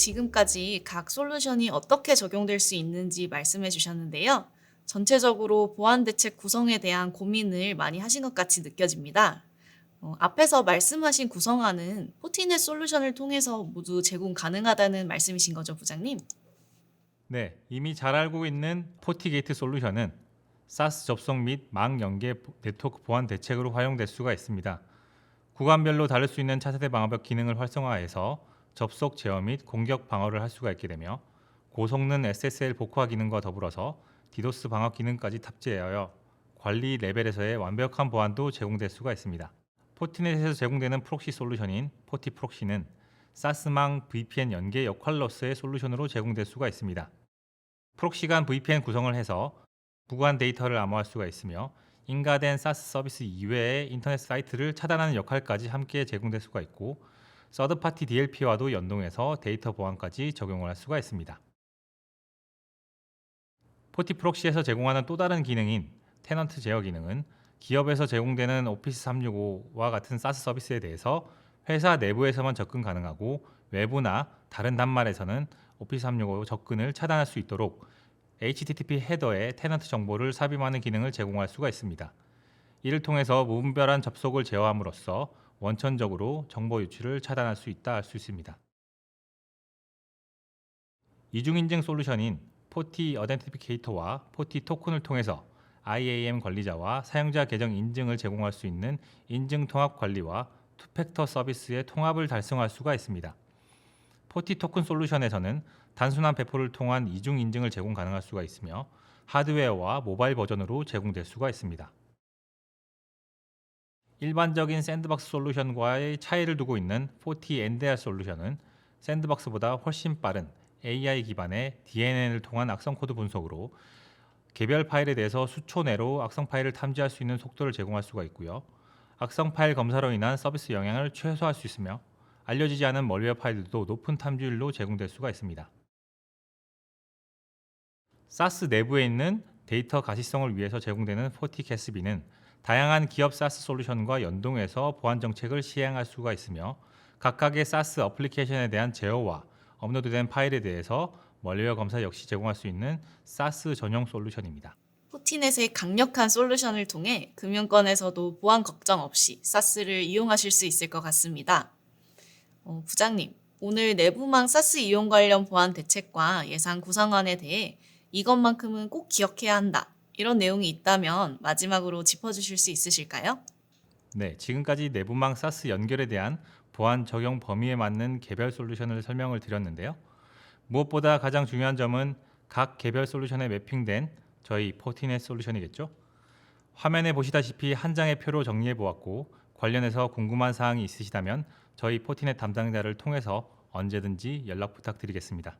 지금까지 각 솔루션이 어떻게 적용될 수 있는지 말씀해 주셨는데요. 전체적으로 보안 대책 구성에 대한 고민을 많이 하신 것 같이 느껴집니다. 어, 앞에서 말씀하신 구성안은 포티넷 솔루션을 통해서 모두 제공 가능하다는 말씀이신 거죠, 부장님? 네, 이미 잘 알고 있는 포티게이트 솔루션은 사스 접속 및 망 연계 네트워크 보안 대책으로 활용될 수가 있습니다. 구간별로 다를 수 있는 차세대 방어벽 기능을 활성화해서 접속 제어 및 공격 방어를 할 수가 있게 되며 고성능 SSL 복화 기능과 더불어서 디도스 방어 기능까지 탑재하여 관리 레벨에서의 완벽한 보안도 제공될 수가 있습니다. 포티넷에서 제공되는 프록시 솔루션인 포티 프록시는 사스망 VPN 연계 역할로서의 솔루션으로 제공될 수가 있습니다. 프록시 간 VPN 구성을 해서 무관 데이터를 암호할 수가 있으며 인가된 사스 서비스 이외의 인터넷 사이트를 차단하는 역할까지 함께 제공될 수가 있고 서드파티 DLP와도 연동해서 데이터 보안까지 적용을 할 수가 있습니다. 포티 프록시에서 제공하는 또 다른 기능인 테넌트 제어 기능은 기업에서 제공되는 오피스 365와 같은 사스 서비스에 대해서 회사 내부에서만 접근 가능하고 외부나 다른 단말에서는 오피스 365 접근을 차단할 수 있도록 HTTP 헤더에 테넌트 정보를 삽입하는 기능을 제공할 수가 있습니다. 이를 통해서 무분별한 접속을 제어함으로써 원천적으로 정보 유출을 차단할 수 있다 할 수 있습니다. 이중 인증 솔루션인 포티 어덴티피케이터와 포티 토큰을 통해서 IAM 관리자와 사용자 계정 인증을 제공할 수 있는 인증 통합 관리와 투팩터 서비스의 통합을 달성할 수가 있습니다. 포티 토큰 솔루션에서는 단순한 배포를 통한 이중 인증을 제공 가능할 수가 있으며 하드웨어와 모바일 버전으로 제공될 수가 있습니다. 일반적인 샌드박스 솔루션과의 차이를 두고 있는 포티 NDR 솔루션은 샌드박스보다 훨씬 빠른 AI 기반의 DNN을 통한 악성 코드 분석으로 개별 파일에 대해서 수초 내로 악성 파일을 탐지할 수 있는 속도를 제공할 수가 있고요. 악성 파일 검사로 인한 서비스 영향을 최소화할 수 있으며 알려지지 않은 멀웨어 파일들도 높은 탐지율로 제공될 수가 있습니다. 사스 내부에 있는 데이터 가시성을 위해서 제공되는 포티캐스비는 다양한 기업 사스 솔루션과 연동해서 보안 정책을 시행할 수가 있으며 각각의 사스 어플리케이션에 대한 제어와 업로드된 파일에 대해서 멀웨어 검사 역시 제공할 수 있는 사스 전용 솔루션입니다. 포티넷의 강력한 솔루션을 통해 금융권에서도 보안 걱정 없이 사스를 이용하실 수 있을 것 같습니다. 어, 부장님, 오늘 내부망 사스 이용 관련 보안 대책과 예상 구성안에 대해 이것만큼은 꼭 기억해야 한다. 이런 내용이 있다면 마지막으로 짚어주실 수 있으실까요? 네, 지금까지 내부망 사스 연결에 대한 보안 적용 범위에 맞는 개별 솔루션을 설명을 드렸는데요. 무엇보다 가장 중요한 점은 각 개별 솔루션에 매핑된 저희 포티넷 솔루션이겠죠. 화면에 보시다시피 한 장의 표로 정리해 보았고 관련해서 궁금한 사항이 있으시다면 저희 포티넷 담당자를 통해서 언제든지 연락 부탁드리겠습니다.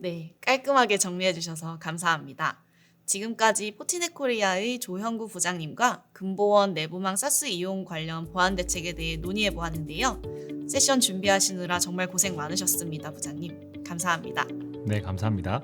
네, 깔끔하게 정리해 주셔서 감사합니다. 지금까지 포티넷 코리아의 조형구 부장님과 금보원 내부망 사스 이용 관련 보안 대책에 대해 논의해 보았는데요. 세션 준비하시느라 정말 고생 많으셨습니다, 부장님. 감사합니다. 네, 감사합니다.